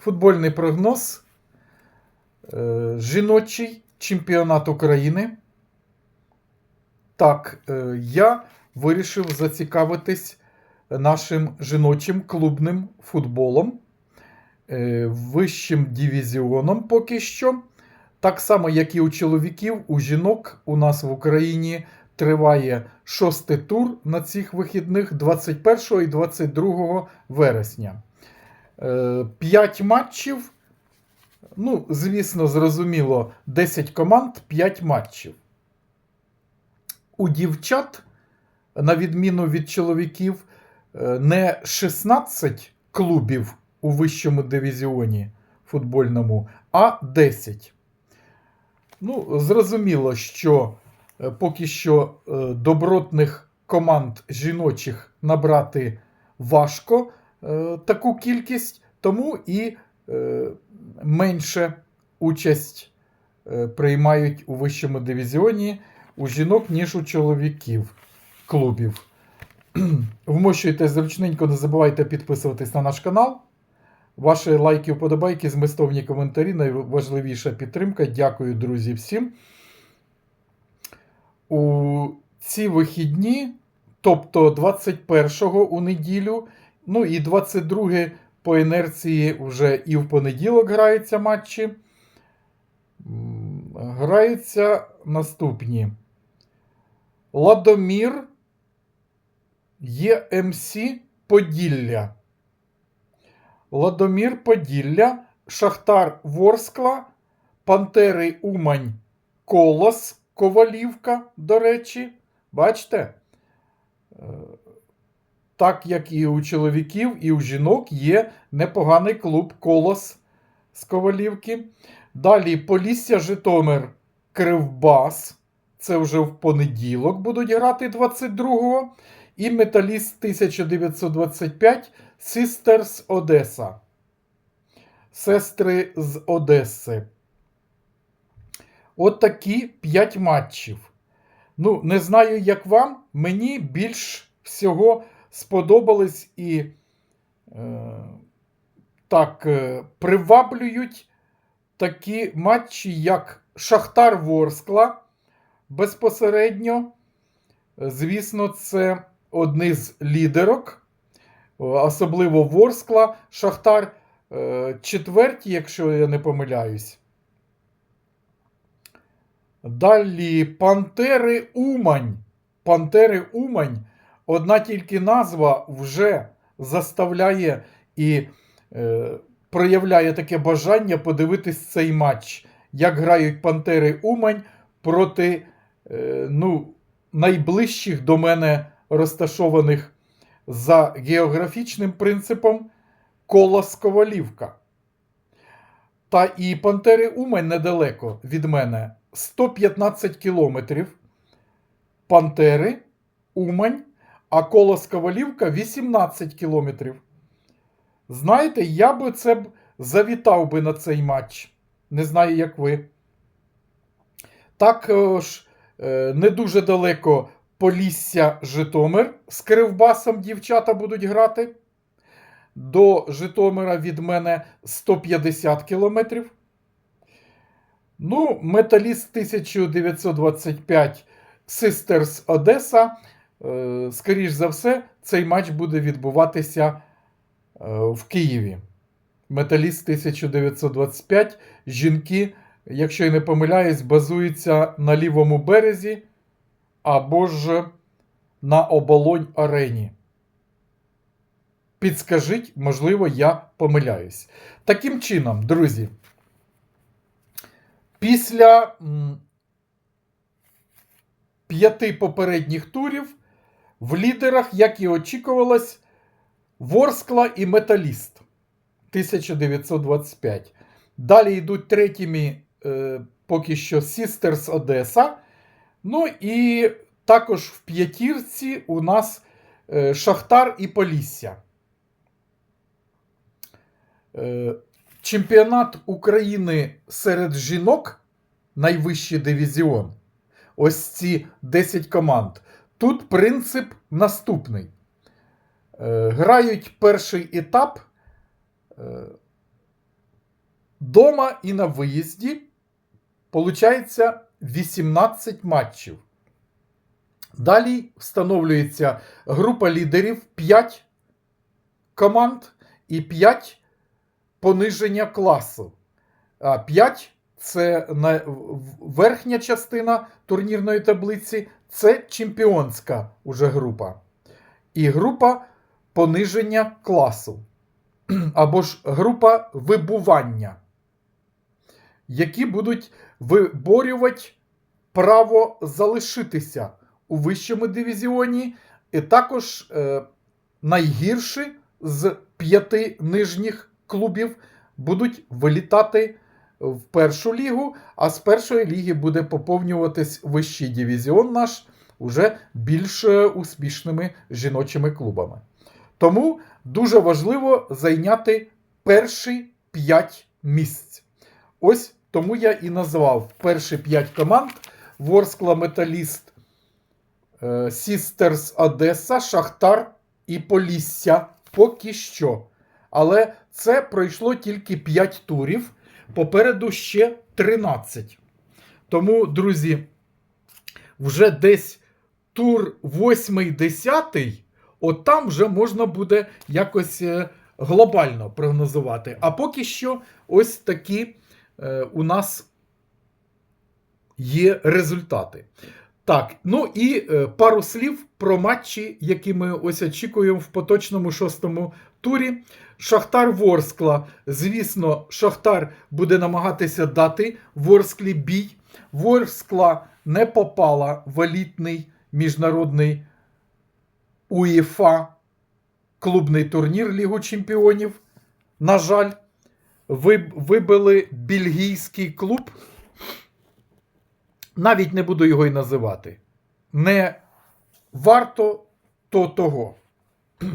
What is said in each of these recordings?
футбольний прогноз. Е, Жіночий чемпіонат України. Так, е, я вирішив зацікавитись нашим жіночим клубним футболом, е, вищим дивізіоном поки що. Так само, як і у чоловіків, у жінок у нас в Україні триває шостий тур на цих вихідних 21 і 22 вересня. Е, П'ять матчів. Ну, звісно, зрозуміло, 10 команд, 5 матчів. У дівчат, на відміну від чоловіків, е, не 16 клубів у вищому дивізіоні футбольному, а 10. Ну, зрозуміло, що е, поки що е, добротних команд жіночих набрати важко е, таку кількість, тому і е, менше участь е, приймають у вищому дивізіоні у жінок, ніж у чоловіків клубів. Вмощуйте зручненько, не забувайте підписуватись на наш канал. Ваші лайки, вподобайки, змістовні коментарі найважливіша підтримка. Дякую, друзі, всім. У ці вихідні, тобто 21-го у неділю, ну і 22 по інерції вже і в понеділок граються матчі. Граються наступні. Ладомір ЄМС Поділля. Ладомір Поділля, Шахтар Ворскла, Пантери Умань Колос Ковалівка, до речі. Бачите? Так як і у чоловіків, і у жінок є непоганий клуб Колос з Ковалівки. Далі Полісся Житомир Кривбас. Це вже в понеділок будуть грати 22-го. І Металіст 1925 Sisters Одеса. Сестри з Одеси. От такі 5 матчів. Ну, не знаю, як вам. Мені більш всього сподобались і е, так е, приваблюють такі матчі, як Шахтар Ворскла. Безпосередньо. Звісно, це одні з лідерок, особливо Ворскла, Шахтар е, четверті, якщо я не помиляюсь. Далі Пантери Умань. Пантери Умань. Одна тільки назва вже заставляє і е, проявляє таке бажання подивитись цей матч, як грають Пантери Умань проти е, ну, найближчих до мене розташованих за географічним принципом Колос Ковалівка. Та і Пантери Умань недалеко від мене 115 кілометрів. Пантери Умань, а Колос Ковалівка 18 кілометрів. Знаєте, я би це б завітав би на цей матч. Не знаю, як ви. Також е, не дуже далеко Полісся Житомир з Кривбасом дівчата будуть грати. До Житомира від мене 150 кілометрів. Ну, Металіст 1925 Sisters Одеса. Е, Скоріш за все, цей матч буде відбуватися е, в Києві. Металіст 1925. Жінки, якщо я не помиляюсь, базуються на лівому березі або ж на оболонь арені. Підскажіть, можливо, я помиляюсь. Таким чином, друзі, після п'яти попередніх турів в лідерах, як і очікувалось, Ворскла і Металіст 1925. Далі йдуть третіми е, поки що Sisters Одеса. Ну і також в п'ятірці у нас е, Шахтар і Полісся. Е, чемпіонат України серед жінок, найвищий дивізіон. Ось ці 10 команд. Тут принцип наступний. Е, грають перший етап. Е, дома і на виїзді получається 18 матчів. Далі встановлюється група лідерів 5 команд і 5 пониження класу. А 5 це верхня частина турнірної таблиці, це чемпіонська уже група. І група пониження класу. Або ж група вибування, які будуть виборювати право залишитися у вищому дивізіоні, і також е, найгірші з п'яти нижніх клубів будуть вилітати в першу лігу, а з першої ліги буде поповнюватись вищий дивізіон наш уже більш е, успішними жіночими клубами. Тому дуже важливо зайняти перші 5 місць. Ось тому я і назвав перші 5 команд: Ворскла Металіст, е, Сістерс Одеса, Шахтар і Полісся. Поки що. Але це пройшло тільки 5 турів. Попереду ще 13. Тому, друзі, вже десь тур 8-10, от там вже можна буде якось е, глобально прогнозувати. А поки що ось такі е, у нас є результати. Так, ну і е, пару слів про матчі, які ми ось очікуємо в поточному шостому турі. Шахтар Ворскла. Звісно, Шахтар буде намагатися дати Ворсклі бій. Ворскла не попала в елітний міжнародний УЄФА клубний турнір Лігу Чемпіонів. На жаль, ви- вибили бельгійський клуб. Навіть не буду його й називати. Не варто то того.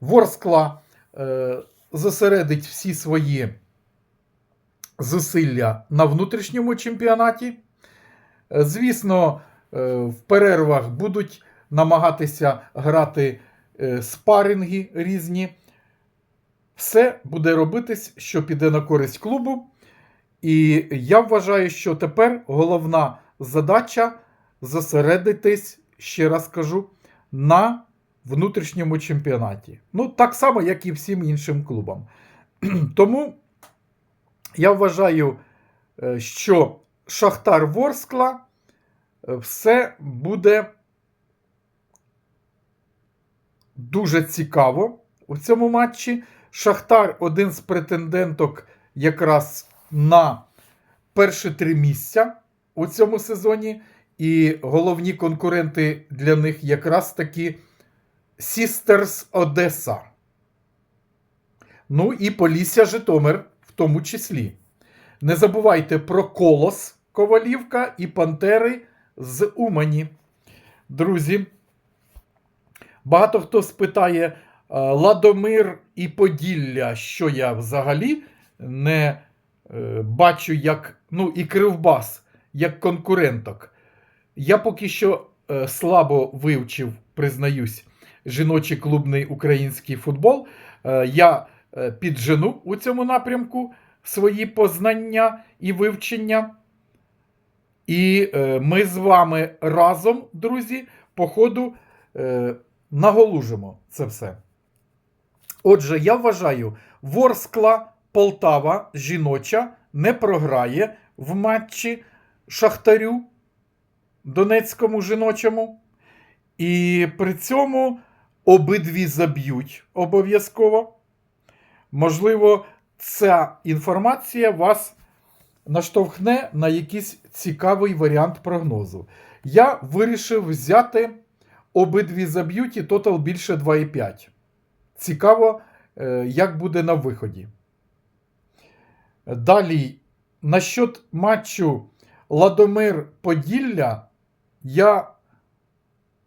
Ворскла е, зосередить всі свої зусилля на внутрішньому чемпіонаті. Е, Звісно, е, в перервах будуть намагатися грати е, спаринги різні. Все буде робитись, що піде на користь клубу. І я вважаю, що тепер головна задача зосередитись, ще раз кажу, на внутрішньому чемпіонаті. Ну, так само, як і всім іншим клубам. Тому я вважаю, е, що Шахтар Ворскла е, все буде дуже цікаво у цьому матчі. Шахтар один з претенденток якраз на перші три місця у цьому сезоні. І головні конкуренти для них якраз таки Сістерс Одеса. Ну і Полісся Житомир в тому числі. Не забувайте про Колос Ковалівка і Пантери з Умані. Друзі, багато хто спитає Ладомир і Поділля, що я взагалі не бачу як, ну, і Кривбас як конкуренток. Я поки що е, слабо вивчив, признаюсь, жіночий клубний український футбол. Е, я е, піджену у цьому напрямку свої познання і вивчення. І е, ми з вами разом, друзі, по ходу е, наголужимо це все. Отже, я вважаю, Ворскла Полтава жіноча не програє в матчі Шахтарю Донецькому жіночому. І при цьому обидві заб'ють обов'язково. Можливо, ця інформація вас наштовхне на якийсь цікавий варіант прогнозу. Я вирішив взяти обидві заб'ють і тотал більше 2,5. Цікаво, е, як буде на виході. Далі, насчет матчу Ладомир Поділля, я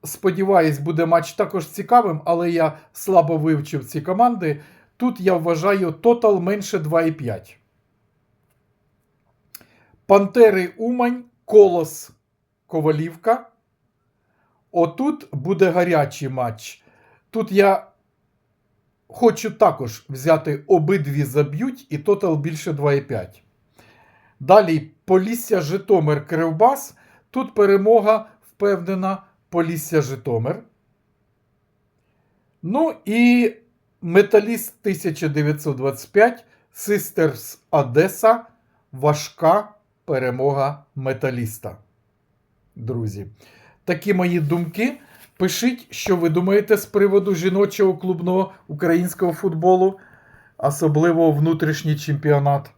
сподіваюсь, буде матч також цікавим, але я слабо вивчив ці команди. Тут я вважаю тотал менше 2,5. Пантери Умань, Колос Ковалівка. Отут буде гарячий матч. Тут я хочу також взяти обидві заб'ють і тотал більше 2,5. Далі Полісся Житомир Кривбас. Тут перемога впевнена Полісся Житомир. Ну і Металіст 1925 Систерс Одеса. Важка перемога металіста. Друзі, такі мої думки. Пишіть, що ви думаєте з приводу жіночого клубного українського футболу, особливо внутрішній чемпіонат.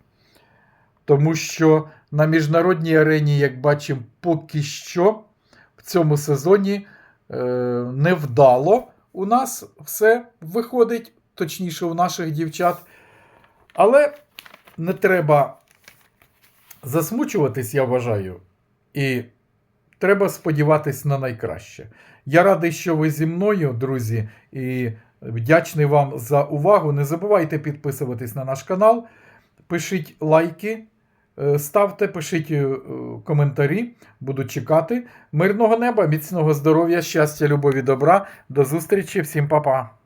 Тому що на міжнародній арені, як бачимо, поки що в цьому сезоні е, невдало у нас все виходить, точніше, у наших дівчат. Але не треба засмучуватись, я вважаю. І треба сподіватись на найкраще. Я радий, що ви зі мною, друзі, і вдячний вам за увагу. Не забувайте підписуватись на наш канал, пишіть лайки, е, ставте, пишіть е, коментарі. Буду чекати. Мирного неба, міцного здоров'я, щастя, любові, добра. До зустрічі, всім па-па.